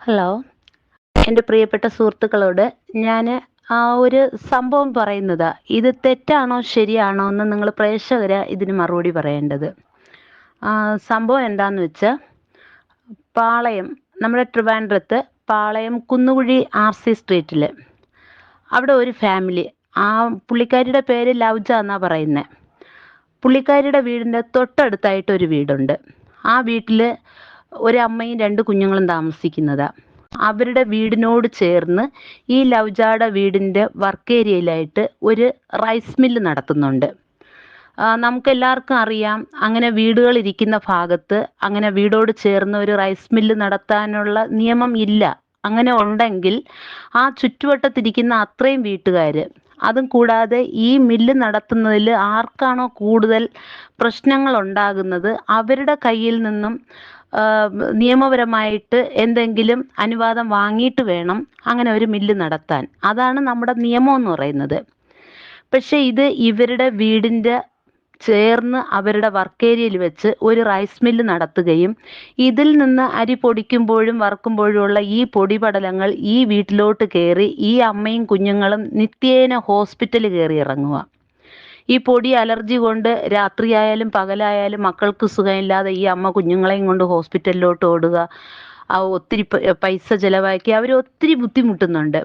Hello. എന്റെ പ്രിയപ്പെട്ട സുഹൃത്തുക്കളോട് ഞാൻ ആ ഒരു സംഭവം പറയുന്നതാ ഇത് തെറ്റാണോ ശരിയാണോ എന്ന് നിങ്ങൾ പ്രേക്ഷകര് ഇതിന് മറുപടി പറയേണ്ടത്. സംഭവം എന്താന്ന് വെച്ചാൽ പാളയം നമ്മുടെ ട്രിവാൻഡ്രത്ത് പാളയം കുന്നുകുഴി ആർ സി സ്ട്രീറ്റിൽ അവിടെ ഒരു ഫാമിലി ആ പുള്ളിക്കാരിയുടെ പേര് ലൗജ എന്നാ പറയുന്നത് പുള്ളിക്കാരിയുടെ വീടിന്റെ തൊട്ടടുത്തായിട്ട് ഒരു വീടുണ്ട്. ആ വീട്ടിൽ ഒരമ്മയും രണ്ട് കുഞ്ഞുങ്ങളും താമസിക്കുന്നത്. അവരുടെ വീടിനോട് ചേർന്ന് ഈ ലൗജാട വീടിന്റെ വർക്ക് ഏരിയയിലായിട്ട് ഒരു റൈസ് മില്ല് നടത്തുന്നുണ്ട്. നമുക്ക് എല്ലാവർക്കും അറിയാം അങ്ങനെ വീടുകൾ ഇരിക്കുന്ന ഭാഗത്ത് അങ്ങനെ വീടോട് ചേർന്ന് ഒരു റൈസ് മില്ല് നടത്താനുള്ള നിയമം ഇല്ല. അങ്ങനെ ഉണ്ടെങ്കിൽ ആ ചുറ്റുവട്ടത്തിരിക്കുന്ന അത്രയും വീട്ടുകാർ അതും കൂടാതെ ഈ മില്ല് നടത്തുന്നതിൽ ആർക്കാണോ കൂടുതൽ പ്രശ്നങ്ങൾ ഉണ്ടാകുന്നത് അവരുടെ കയ്യിൽ നിന്നും നിയമപരമായിട്ട് എന്തെങ്കിലും അനുവാദം വാങ്ങിയിട്ട് വേണം അങ്ങനെ ഒരു മില്ല് നടത്താൻ. അതാണ് നമ്മുടെ നിയമം എന്ന് പറയുന്നത്. പക്ഷേ ഇത് ഇവരുടെ വീടിന്റെ ചേർന്ന് അവരുടെ വർക്ക് ഏരിയയിൽ വെച്ച് ഒരു റൈസ് മില്ല് നടത്തുകയും ഇതിൽ നിന്ന് അരി പൊടിക്കുമ്പോഴും വറുക്കുമ്പോഴും ഈ പൊടിപടലങ്ങൾ ഈ വീട്ടിലോട്ട് കയറി ഈ അമ്മയും കുഞ്ഞുങ്ങളും നിത്യേന ഹോസ്പിറ്റലിൽ കയറി ഇറങ്ങുക. ഈ പൊടി അലർജി കൊണ്ട് രാത്രിയായാലും പകലായാലും മക്കൾക്ക് സുഖമില്ലാതെ ഈ അമ്മ കുഞ്ഞുങ്ങളെയും കൊണ്ട് ഹോസ്പിറ്റലിലോട്ട് ഓടുക ആ ഒത്തിരി പൈസ ചെലവാക്കി അവർ ഒത്തിരി ബുദ്ധിമുട്ടുന്നുണ്ട്.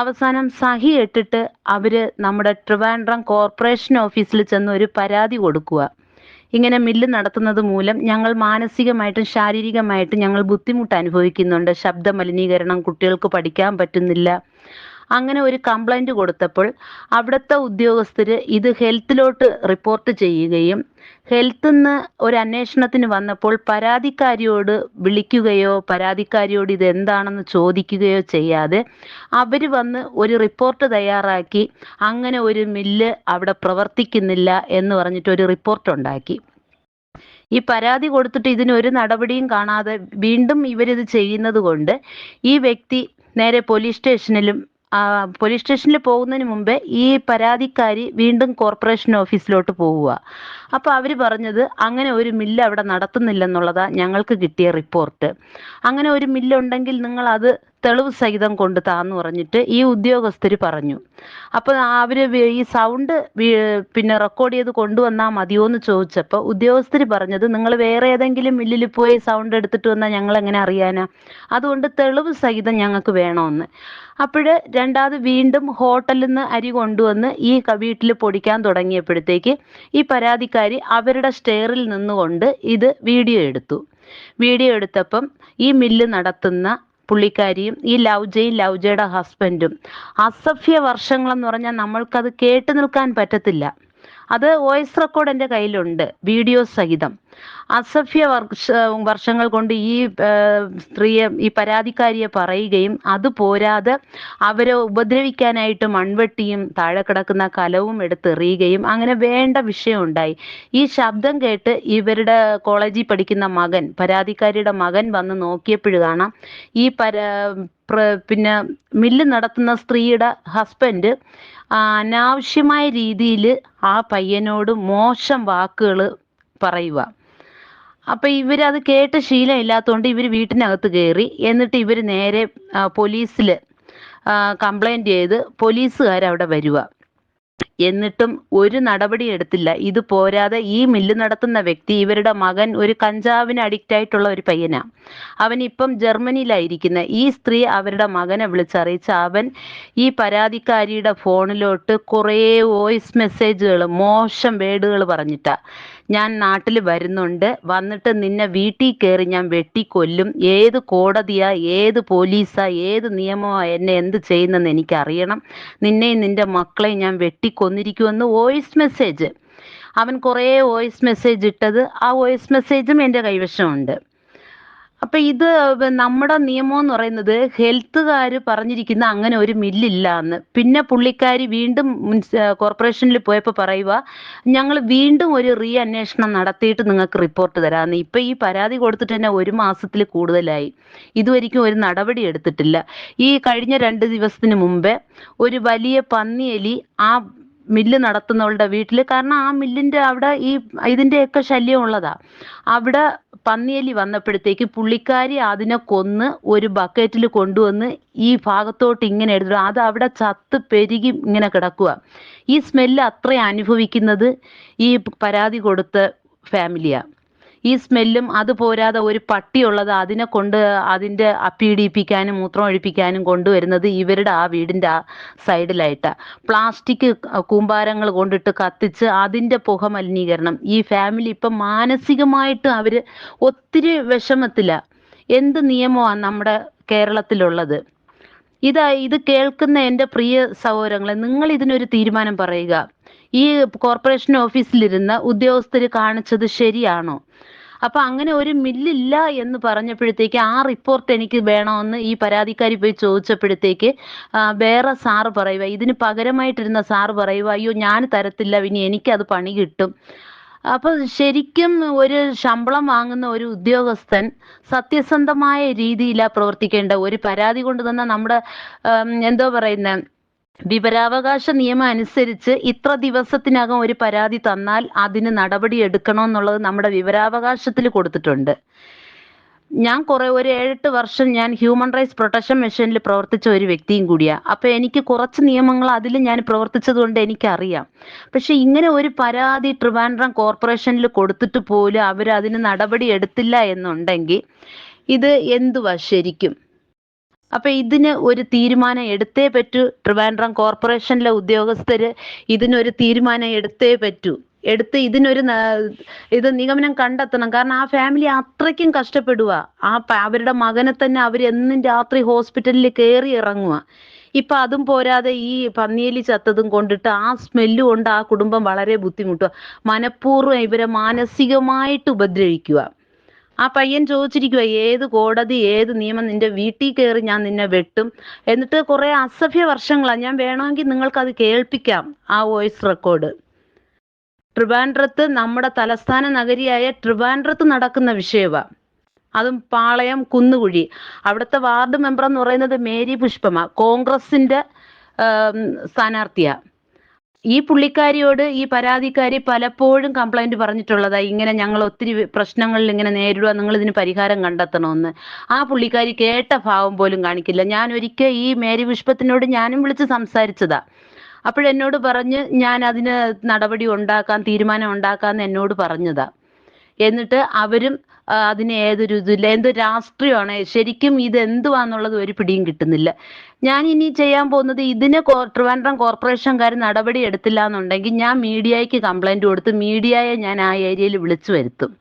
അവസാനം സഹി ഇട്ടിട്ട് അവർ നമ്മുടെ ട്രിവാൻഡ്രം കോർപ്പറേഷൻ ഓഫീസിൽ ചെന്ന് ഒരു പരാതി കൊടുക്കുക. ഇങ്ങനെ മില്ല് നടത്തുന്നത് മൂലം ഞങ്ങൾ മാനസികമായിട്ടും ശാരീരികമായിട്ടും ഞങ്ങൾ ബുദ്ധിമുട്ട് അനുഭവിക്കുന്നുണ്ട്. ശബ്ദ മലിനീകരണം കുട്ടികൾക്ക് പഠിക്കാൻ പറ്റുന്നില്ല. അങ്ങനെ ഒരു കംപ്ലൈന്റ് കൊടുത്തപ്പോൾ അവിടുത്തെ ഉദ്യോഗസ്ഥർ ഇത് ഹെൽത്തിലോട്ട് റിപ്പോർട്ട് ചെയ്യുകയും ഹെൽത്തിൽ നിന്ന് ഒരു അന്വേഷണത്തിന് വന്നപ്പോൾ പരാതിക്കാരിയോട് വിളിക്കുകയോ പരാതിക്കാരിയോട് ഇത് എന്താണെന്ന് ചോദിക്കുകയോ ചെയ്യാതെ അവർ വന്ന് ഒരു റിപ്പോർട്ട് തയ്യാറാക്കി അങ്ങനെ ഒരു മില്ല് അവിടെ പ്രവർത്തിക്കുന്നില്ല എന്ന് പറഞ്ഞിട്ട് ഒരു റിപ്പോർട്ട് ഉണ്ടാക്കി. ഈ പരാതി കൊടുത്തിട്ട് ഇതിന് ഒരു നടപടിയും കാണാതെ വീണ്ടും ഇവരിത് ചെയ്യുന്നത് കൊണ്ട് ഈ വ്യക്തി നേരെ പോലീസ് സ്റ്റേഷനിലും പോലീസ് സ്റ്റേഷനിൽ പോകുന്നതിന് മുമ്പേ ഈ പരാതിക്കാരി വീണ്ടും കോർപ്പറേഷൻ ഓഫീസിലോട്ട് പോവുക. അപ്പോൾ അവർ പറഞ്ഞത് അങ്ങനെ ഒരു മില്ല് അവിടെ നടത്തുന്നില്ലെന്നുള്ളതാ ഞങ്ങൾക്ക് കിട്ടിയ റിപ്പോർട്ട് അങ്ങനെ ഒരു മില്ലുണ്ടെങ്കിൽ നിങ്ങൾ അത് തെളിവ് സഹിതം കൊണ്ട് താന്ന് പറഞ്ഞിട്ട് ഈ ഉദ്യോഗസ്ഥർ പറഞ്ഞു. അപ്പോൾ അവർ ഈ സൗണ്ട് പിന്നെ റെക്കോർഡ് ചെയ്ത് കൊണ്ടുവന്നാൽ മതിയോ എന്ന് ചോദിച്ചപ്പോൾ ഉദ്യോഗസ്ഥർ പറഞ്ഞത് നിങ്ങൾ വേറെ ഏതെങ്കിലും മില്ലിൽ പോയി സൗണ്ട് എടുത്തിട്ട് വന്നാൽ ഞങ്ങൾ എങ്ങനെ അറിയാനാ? അതുകൊണ്ട് തെളിവ് സഹിതം ഞങ്ങൾക്ക് വേണമെന്ന് അപ്പോൾ രണ്ടാമത് വീണ്ടും ഹോട്ടലിൽ നിന്ന് അരി കൊണ്ടുവന്ന് ഈ വീട്ടിൽ പൊടിക്കാൻ തുടങ്ങിയപ്പോഴത്തേക്ക് ഈ പരാതിക്കാരി അവരുടെ സ്റ്റെയറിൽ നിന്നുകൊണ്ട് ഇത് വീഡിയോ എടുത്തു. വീഡിയോ എടുത്തപ്പം ഈ മില്ല് നടത്തുന്ന പുള്ളിക്കാരിയും ഈ ലൗജയും ലൗജയുടെ ഹസ്ബൻഡും അസഭ്യ വർഷങ്ങളെന്ന് പറഞ്ഞാൽ നമ്മൾക്കത് കേട്ടു നിൽക്കാൻ പറ്റത്തില്ല. അത് വോയിസ് റെക്കോർഡ് എന്റെ കയ്യിലുണ്ട് വീഡിയോ സഹിതം. അസഭ്യ വർഷ വർഷങ്ങൾ കൊണ്ട് ഈ സ്ത്രീയെ ഈ പരാതിക്കാരിയെ പറയുകയും അത് പോരാതെ അവരെ ഉപദ്രവിക്കാനായിട്ട് മൺവെട്ടിയും താഴെ കിടക്കുന്ന കലവും എടുത്തെറിയുകയും അങ്ങനെ വേണ്ട വിഷയം ഉണ്ടായി. ഈ ശബ്ദം കേട്ട് ഇവരുടെ കോളേജിൽ പഠിക്കുന്ന മകൻ പരാതിക്കാരിയുടെ മകൻ വന്ന് നോക്കിയപ്പോഴും കാണാം ഈ പിന്നെ മില്ല് നടത്തുന്ന സ്ത്രീയുടെ ഹസ്ബൻഡ് അനാവശ്യമായ രീതിയിൽ ആ പയ്യനോട് മോശം വാക്കുകൾ പറയുക. അപ്പൊ ഇവരത് കേട്ട് ശീലം ഇല്ലാത്തതുകൊണ്ട് ഇവർ വീട്ടിനകത്ത് കയറി. എന്നിട്ട് ഇവർ നേരെ പോലീസിൽ കംപ്ലൈന്റ് ചെയ്ത് പോലീസുകാർ അവിടെ വരിക എന്നിട്ടും ഒരു നടപടി എടുത്തില്ല. ഇത് പോരാതെ ഈ മില്ല് നടത്തുന്ന വ്യക്തി ഇവരുടെ മകൻ ഒരു കഞ്ചാവിന് അഡിക്റ്റ് ആയിട്ടുള്ള ഒരു പയ്യനാ. അവൻ ഇപ്പം ജർമ്മനിയിലായിരിക്കുന്ന. ഈ സ്ത്രീ അവരുടെ മകനെ വിളിച്ചറിയിച്ച അവൻ ഈ പരാതിക്കാരിയുടെ ഫോണിലോട്ട് കുറേ വോയിസ് മെസ്സേജുകൾ മോശം വേർഡുകൾ പറഞ്ഞിട്ടാ. ഞാൻ നാട്ടിൽ വരുന്നുണ്ട്. വന്നിട്ട് നിന്നെ വീട്ടിൽ കയറി ഞാൻ വെട്ടിക്കൊല്ലും. ഏത് കോടതിയാ ഏത് പോലീസാ ഏത് നിയമമാ എന്നെ എന്ത് ചെയ്യുന്നെന്ന് എനിക്കറിയണം. നിന്നെയും നിന്റെ മക്കളെയും ഞാൻ വെട്ടിക്കൊന്നിരിക്കുമെന്ന് വോയിസ് മെസ്സേജ്. അവൻ കുറേ വോയിസ് മെസ്സേജ് ഇട്ടത് ആ വോയിസ് മെസ്സേജും എന്റെ കൈവശമുണ്ട്. അപ്പൊ ഇത് നമ്മുടെ നിയമം എന്ന് പറയുന്നത് ഹെൽത്തുകാർ പറഞ്ഞിരിക്കുന്ന അങ്ങനെ ഒരു മില്ലില്ല എന്ന്. പിന്നെ പുള്ളിക്കാരി വീണ്ടും കോർപ്പറേഷനിൽ പോയപ്പോൾ പറയുക ഞങ്ങൾ വീണ്ടും ഒരു റീ അന്വേഷണം നടത്തിയിട്ട് നിങ്ങൾക്ക് റിപ്പോർട്ട് തരാമെന്ന്. ഇപ്പൊ ഈ പരാതി കൊടുത്തിട്ട് തന്നെ ഒരു മാസത്തിൽ കൂടുതലായി. ഇതുവരെയ്ക്കും ഒരു നടപടി എടുത്തിട്ടില്ല. ഈ കഴിഞ്ഞ രണ്ട് ദിവസത്തിന് മുമ്പേ ഒരു വലിയ പന്നിയെലി ആ മില്ല് നടത്തുന്നവളുടെ വീട്ടിൽ കാരണം ആ മില്ലിന്റെ അവിടെ ഈ ഇതിന്റെയൊക്കെ ശല്യം ഉള്ളതാ. അവിടെ പന്നിയലി വന്നപ്പോഴത്തേക്ക് പുള്ളിക്കാരി അതിനെ കൊന്ന് ഒരു ബക്കറ്റിൽ കൊണ്ടുവന്ന് ഈ ഭാഗത്തോട്ട് ഇങ്ങനെ എടുത്തു അത് അവിടെ ചത്ത് പെരുകി ഇങ്ങനെ കിടക്കുക ഈ സ്മെല്ല് അത്രയും അനുഭവിക്കുന്നത് ഈ പരാതി കൊടുത്ത ഫാമിലിയാ. ഈ സ്മെല്ലും അത് പോരാതെ ഒരു പട്ടിയുള്ളത് അതിനെ കൊണ്ട് അതിന്റെ അപ്പീഡിപ്പിക്കാനും മൂത്രം ഒഴിപ്പിക്കാനും കൊണ്ടുവരുന്നത് ഇവരുടെ ആ വീടിന്റെ ആ സൈഡിലായിട്ടാണ് പ്ലാസ്റ്റിക് കൂമ്പാരങ്ങൾ കൊണ്ടിട്ട് കത്തിച്ച് അതിന്റെ പുക മലിനീകരണം. ഈ ഫാമിലി ഇപ്പം മാനസികമായിട്ട് അവർ ഒത്തിരി വിഷമത്തില. എന്ത് നിയമമാണ് നമ്മുടെ കേരളത്തിലുള്ളത്? ഇതാ ഇത് കേൾക്കുന്ന എന്റെ പ്രിയ സഹോദരങ്ങളെ നിങ്ങൾ ഇതിനൊരു തീരുമാനം പറയുക. ഈ കോർപ്പറേഷൻ ഓഫീസിലിരുന്ന ഉദ്യോഗസ്ഥർ കാണിച്ചത് ശരിയാണോ? അപ്പൊ അങ്ങനെ ഒരു മില്ലില്ല എന്ന് പറഞ്ഞപ്പോഴത്തേക്ക് ആ റിപ്പോർട്ട് എനിക്ക് വേണമെന്ന് ഈ പരാതിക്കാരി പോയി ചോദിച്ചപ്പോഴത്തേക്ക് വേറെ സാറ് പറയുക ഇതിന് പകരമായിട്ടിരുന്ന സാറ് പറയുക അയ്യോ ഞാൻ തരത്തില്ല ഇനി എനിക്കത് പണി കിട്ടും. അപ്പൊ ശരിക്കും ഒരു ശമ്പളം വാങ്ങുന്ന ഒരു ഉദ്യോഗസ്ഥൻ സത്യസന്ധമായ രീതിയിലാണ് പ്രവർത്തിക്കേണ്ട. ഒരു പരാതി കൊണ്ട് തന്നെ നമ്മുടെ എന്തോ പറയുന്ന വിവരാവകാശ നിയമം അനുസരിച്ച് ഇത്ര ദിവസത്തിനകം ഒരു പരാതി തന്നാൽ അതിന് നടപടി എടുക്കണമെന്നുള്ളത് നമ്മുടെ വിവരാവകാശത്തിൽ കൊടുത്തിട്ടുണ്ട്. ഞാൻ കുറെ ഒരു ഏഴെട്ട് വർഷം ഞാൻ ഹ്യൂമൻ റൈറ്റ്സ് പ്രൊട്ടക്ഷൻ മിഷനിൽ പ്രവർത്തിച്ച ഒരു വ്യക്തിയും കൂടിയാ. അപ്പൊ എനിക്ക് കുറച്ച് നിയമങ്ങൾ അതിൽ ഞാൻ പ്രവർത്തിച്ചതുകൊണ്ട് എനിക്കറിയാം. പക്ഷെ ഇങ്ങനെ ഒരു പരാതി ട്രിവാൻഡ്രം കോർപ്പറേഷനിൽ കൊടുത്തിട്ട് പോലും അവർ അതിന് നടപടി എടുത്തില്ല എന്നുണ്ടെങ്കിൽ ഇത് എന്തുവാ ശരിക്കും? അപ്പൊ ഇതിന് ഒരു തീരുമാനം എടുത്തേ പറ്റൂ. ട്രിവാൻഡ്രം കോർപ്പറേഷനിലെ ഉദ്യോഗസ്ഥര് ഇതിനൊരു തീരുമാനം എടുത്തേ പറ്റൂ. എടുത്ത് ഇതിനൊരു ഇത് നിഗമനം കണ്ടെത്തണം. കാരണം ആ ഫാമിലി അത്രയ്ക്കും കഷ്ടപ്പെടുക ആ അവരുടെ മകനെ തന്നെ അവർ എന്നും രാത്രി ഹോസ്പിറ്റലിൽ കയറി ഇറങ്ങുക ഇപ്പൊ അതും പോരാതെ ഈ പന്നിയലി ചത്തതും കൊണ്ടിട്ട് ആ സ്മെല്ല് കൊണ്ട് ആ കുടുംബം വളരെ ബുദ്ധിമുട്ടുക മനഃപൂർവം ഇവരെ മാനസികമായിട്ട് ഉപദ്രവിക്കുക ആ പയ്യൻ ചോദിച്ചിരിക്കുക ഏത് കോടതി ഏത് നിയമം നിന്റെ വീട്ടിൽ കയറി ഞാൻ നിന്നെ വെട്ടും? എന്നിട്ട് കുറെ അസഭ്യ വർഷങ്ങളാ ഞാൻ വേണമെങ്കിൽ നിങ്ങൾക്ക് അത് കേൾപ്പിക്കാം ആ വോയിസ് റെക്കോർഡ്. ട്രിവാൻഡ്രത്ത് നമ്മുടെ തലസ്ഥാന നഗരിയായ ട്രിവാൻഡ്രത്ത് നടക്കുന്ന വിഷയവാ. അതും പാളയം കുന്നുകുഴി. അവിടുത്തെ വാർഡ് മെമ്പർ എന്ന് പറയുന്നത് മേരി പുഷ്പമ കോൺഗ്രസിന്റെ സ്ഥാനാർത്ഥിയാണ് സ്ഥാനാർത്ഥിയാ. ഈ പുള്ളിക്കാരിയോട് ഈ പരാതിക്കാരി പലപ്പോഴും കംപ്ലൈന്റ് പറഞ്ഞിട്ടുള്ളതായി ഇങ്ങനെ ഞങ്ങൾ ഒത്തിരി പ്രശ്നങ്ങളിൽ ഇങ്ങനെ നേരിടുക നിങ്ങൾ ഇതിന് പരിഹാരം കണ്ടെത്തണമെന്ന് ആ പുള്ളിക്കാരി കേട്ട ഭാവം പോലും കാണിക്കില്ല. ഞാൻ ഒരിക്കൽ ഈ മേരി വിഷ്പത്തിനോട് ഞാനും വിളിച്ച് സംസാരിച്ചതാ. അപ്പോഴെന്നോട് പറഞ്ഞ് ഞാൻ അതിന് നടപടി ഉണ്ടാക്കാൻ തീരുമാനം ഉണ്ടാക്കാന്ന് എന്നോട് പറഞ്ഞതാ. എന്നിട്ട് അവരും അതിന് ഏതൊരു ഇതില്ല എന്ത് രാഷ്ട്രീയമാണ്? ശരിക്കും ഇത് എന്തുവാന്നുള്ളത് ഒരു പിടിയും കിട്ടുന്നില്ല. ഞാൻ ഇനി ചെയ്യാൻ പോകുന്നത് ഇതിന് ട്രിവാൻഡ്രം കോർപ്പറേഷൻകാർ നടപടി എടുത്തില്ല എന്നുണ്ടെങ്കിൽ ഞാൻ മീഡിയയ്ക്ക് കംപ്ലൈന്റ് കൊടുത്ത് മീഡിയയെ ഞാൻ ആ ഏരിയയിൽ വിളിച്ചു വരുത്തും.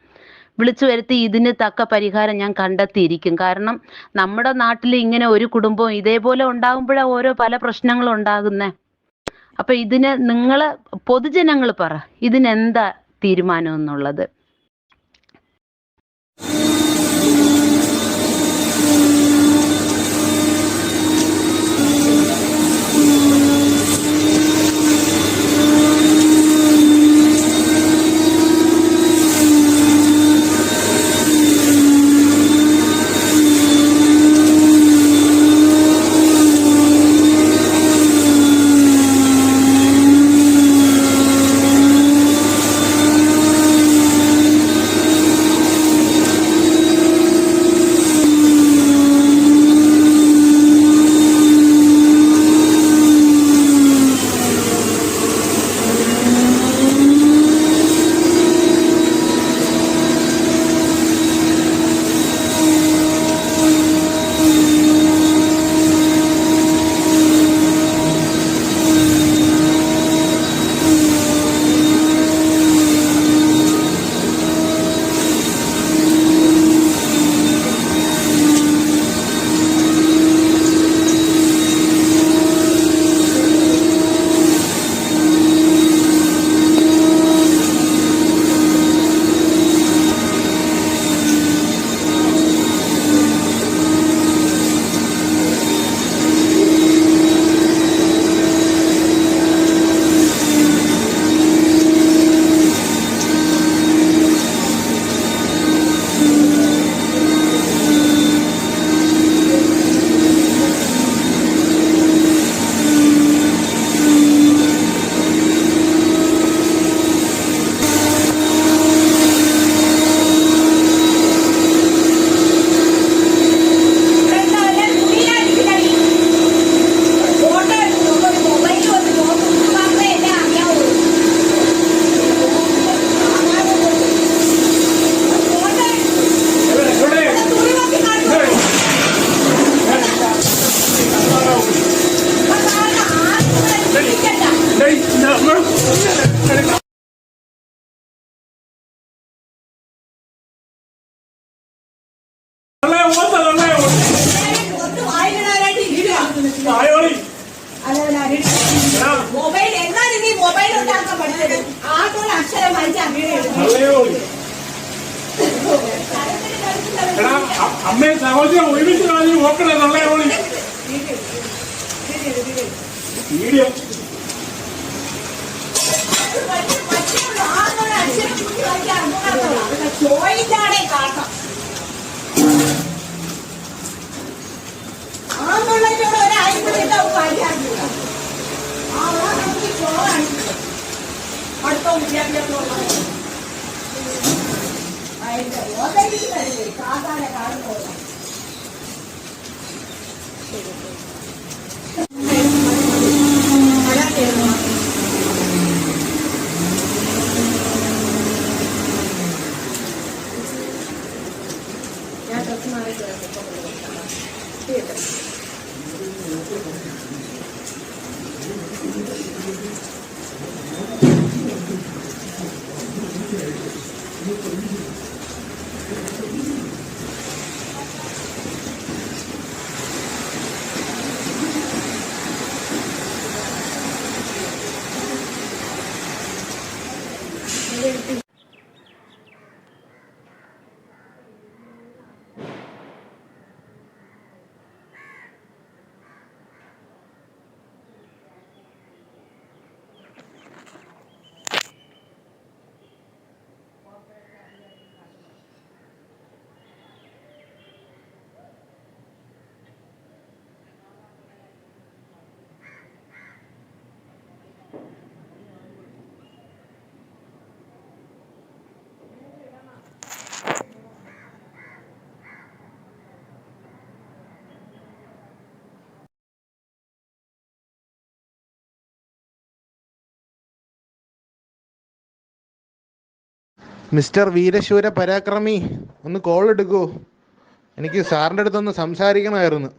വിളിച്ചു വരുത്തി ഇതിന് തക്ക പരിഹാരം ഞാൻ കണ്ടെത്തിയിരിക്കും. കാരണം നമ്മുടെ നാട്ടിൽ ഇങ്ങനെ ഒരു കുടുംബം ഇതേപോലെ ഉണ്ടാകുമ്പോഴാണ് ഓരോ പല പ്രശ്നങ്ങളും ഉണ്ടാകുന്നേ. അപ്പൊ ഇതിന് നിങ്ങൾ പൊതുജനങ്ങൾ പറ ഇതിനെന്താ തീരുമാനം എന്നുള്ളത്? ആവശ്യം ഒരുമിച്ച് കളഞ്ഞ് നോക്കണേ നല്ല ഓളി വീഡിയോ. ചോദിച്ചാണേ കാണണം ആന്നുള്ളതിനോട് ഒരാഴ്ച കാര്യമില്ല ആ നമുക്ക് ചോറാണ് അടുത്ത വിദ്യാഭ്യാസം അതിന്റെ ഓതരിക്കുന്നല്ലേ സാധാരണ കാണുമ്പോൾ മിസ്റ്റർ വീരശൂര പരാക്രമി ഒന്ന് കോൾ എടുക്കൂ. എനിക്ക് സാറിന്റെ അടുത്തൊന്ന് സംസാരിക്കണമായിരുന്നു.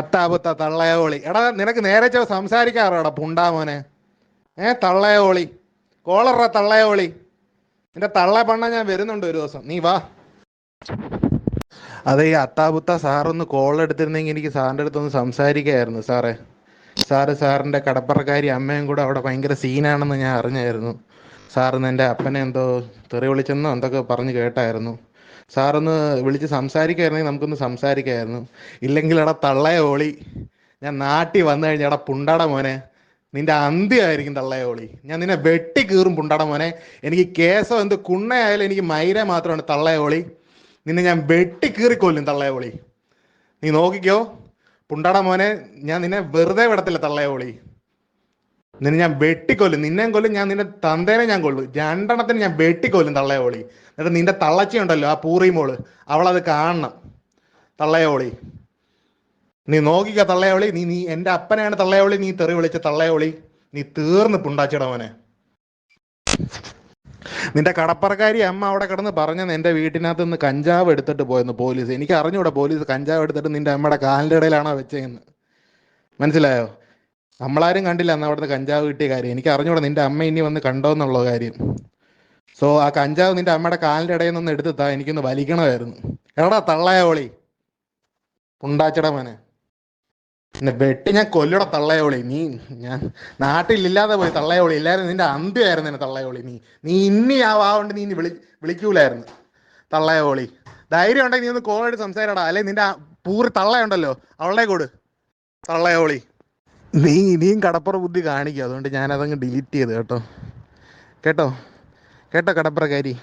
അത്താപത്ത തള്ളയോളി എടാ നിനക്ക് നേരെ ചോ സംസാരിക്കാറോ എടാ പുണ്ടാമോനെ. ഏ തള്ളയോളി കോളറ തള്ളയോളി എന്റെ തള്ള പണ്ണ ഞാൻ വരുന്നുണ്ട് ഒരു ദിവസം. നീ വാ. അതെ ഈ അത്താപുത്ത സാറൊന്ന് കോൾ എടുത്തിരുന്നെങ്കിൽ എനിക്ക് സാറിന്റെ അടുത്തൊന്ന് സംസാരിക്കായിരുന്നു സാറേ. സാറ് സാറിന്റെ കടപ്പറക്കാരി അമ്മയും കൂടെ അവിടെ ഭയങ്കര സീനാണെന്ന് ഞാൻ അറിഞ്ഞായിരുന്നു. സാറിന്ന് എന്റെ അപ്പനെ എന്തോ തെറി വിളിച്ചെന്നോ എന്തൊക്കെ പറഞ്ഞ് കേട്ടായിരുന്നു. സാറൊന്ന് വിളിച്ച് സംസാരിക്കുമായിരുന്നെങ്കിൽ നമുക്കൊന്ന് സംസാരിക്കായിരുന്നു. ഇല്ലെങ്കിൽ എടാ തള്ളയ ഓളി. ഞാൻ നാട്ടിൽ വന്നു കഴിഞ്ഞാൽ എടാ പുണ്ടാട മോനെ. നിന്റെ അന്ത്യമായിരിക്കും തള്ളയ ഓളി. ഞാൻ നിന്നെ വെട്ടി കീറും പുണ്ടാട മോനെ. എനിക്ക് കേസോ എന്ത് കുണ്ണയായാലും എനിക്ക് മൈര മാത്രമാണ് തള്ളയ ഓളി. നിന്നെ ഞാൻ വെട്ടി കീറിക്കൊല്ലും തള്ളയ ഓളി. നീ നോക്കിക്കോ. പുണ്ടാട മോനെ ഞാൻ നിന്നെ വെറുതെ വിടത്തില്ല തള്ളയ ഓളി. നിന്നെ ഞാൻ വെട്ടിക്കൊല്ലും. നിന്നെയും കൊല്ലും ഞാൻ നിന്റെ തന്തേനെ ഞാൻ കൊല്ലും. രണ്ടെണ്ണത്തിന് ഞാൻ വെട്ടിക്കൊല്ലും തള്ളയോളി. എന്നിട്ട് നിന്റെ തള്ളച്ചയുണ്ടല്ലോ ആ പൂറി മോൾ. അവളത് കാണണം. തള്ളയോളി. നീ നോക്കിക്ക തള്ളയോളി. നീ നീ എന്റെ അപ്പനെയാണ് തള്ളയോളി. നീ തെറി വിളിച്ച തള്ളയോളി. നീ തീർന്ന് പുണ്ടാച്ചിടവനെ നിന്റെ കടപ്പറക്കാരി അമ്മ അവിടെ കിടന്ന് പറഞ്ഞെന്ന് എന്റെ വീട്ടിനകത്ത് നിന്ന് കഞ്ചാവ് എടുത്തിട്ട് പോയെന്ന് പോലീസ്. എനിക്ക് അറിഞ്ഞൂടെ പോലീസ് കഞ്ചാവ് എടുത്തിട്ട് നിന്റെ അമ്മയുടെ കാലിന്റെ ഇടയിലാണോ വെച്ചതെന്ന് മനസ്സിലായോ? നമ്മളാരും കണ്ടില്ല അന്ന് അവിടുത്തെ കഞ്ചാവ് കിട്ടിയ കാര്യം. എനിക്ക് അറിഞ്ഞൂടാ നിന്റെ അമ്മ ഇനി വന്ന് കണ്ടോ എന്നുള്ള കാര്യം. സോ ആ കഞ്ചാവ് നിന്റെ അമ്മയുടെ കാലിന്റെ ഇടയിൽ നിന്ന് എടുത്ത് താ എനിക്കൊന്ന് വലിക്കണമായിരുന്നു. എടാ തള്ളയോളി ഉണ്ടാച്ചട മോനെ. എന്നെ വെട്ടി ഞാൻ കൊല്ലട തള്ളയോളി നീ ഞാൻ നാട്ടിലില്ലാതെ പോയി തള്ളയോളി ഇല്ലായിരുന്നു നിന്റെ അന്ത്യമായിരുന്നു എന്നെ തള്ളയോളി നീ നീ ഇനി ആ വാവുകൊണ്ട് നീ വിളി വിളിക്കൂലായിരുന്നു. തള്ളയോളി ധൈര്യം ഉണ്ടെങ്കിൽ നീ ഒന്ന് കോൾ എടുത്ത് സംസാരിക്കടാ അല്ലെ നിന്റെ പൂറി തള്ളയുണ്ടല്ലോ. അവളെ കൊടു. തള്ളയോളി നീ ഇനിയും കടപ്പുറ ബുദ്ധി കാണിക്കും. അതുകൊണ്ട് ഞാനതങ്ങ് ഡിലീറ്റ് ചെയ്ത് കേട്ടോ. കേട്ടോ? കേട്ടോ കടപ്പുറക്കാരി